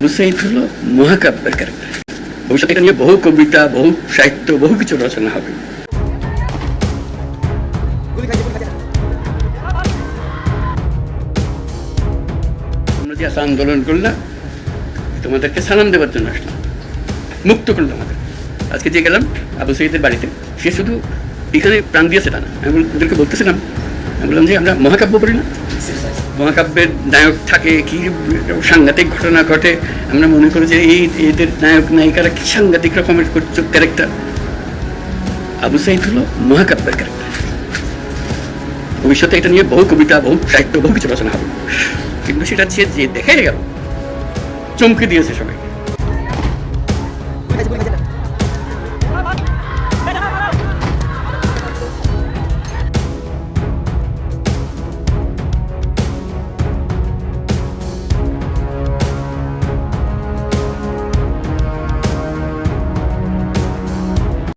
হলো মহাকাব্যের ক্যারেক্টার ভবিষ্যতে নিয়ে বহু কবিতা, বহু সাহিত্য, বহু কিছু রচনা হবে। যে আন্দোলন করলাম তোমাদেরকে সালাম দেওয়ার জন্য আসলাম। মুক্ত করলাম আমাদের। আজকে যে গেলাম আবু সঈদের বাড়িতে, সে শুধু এখানে প্রাণ দিয়েছে না। আমি ওদেরকে বলতেছিলাম বললাম যে আমরা মহাকাব্য পড়ি না। মহাকাব্যের নায়ক থাকে, কি সাংঘাতিক ঘটনা ঘটে, আমরা মনে করি যে এই এদের নায়ক, নায়িকারা কি সাংঘাতিক রকমের ক্যারেক্টার আবু সাইদ হলো মহাকাব্যের ক্যারেক্টার ভবিষ্যতে এটা নিয়ে বহু কবিতা, বহু সাহিত্য, বহু কিছু রচনা হবে। কিন্তু সেটা যে দেখে গেল, চমকে দিয়েছে সবাইকে।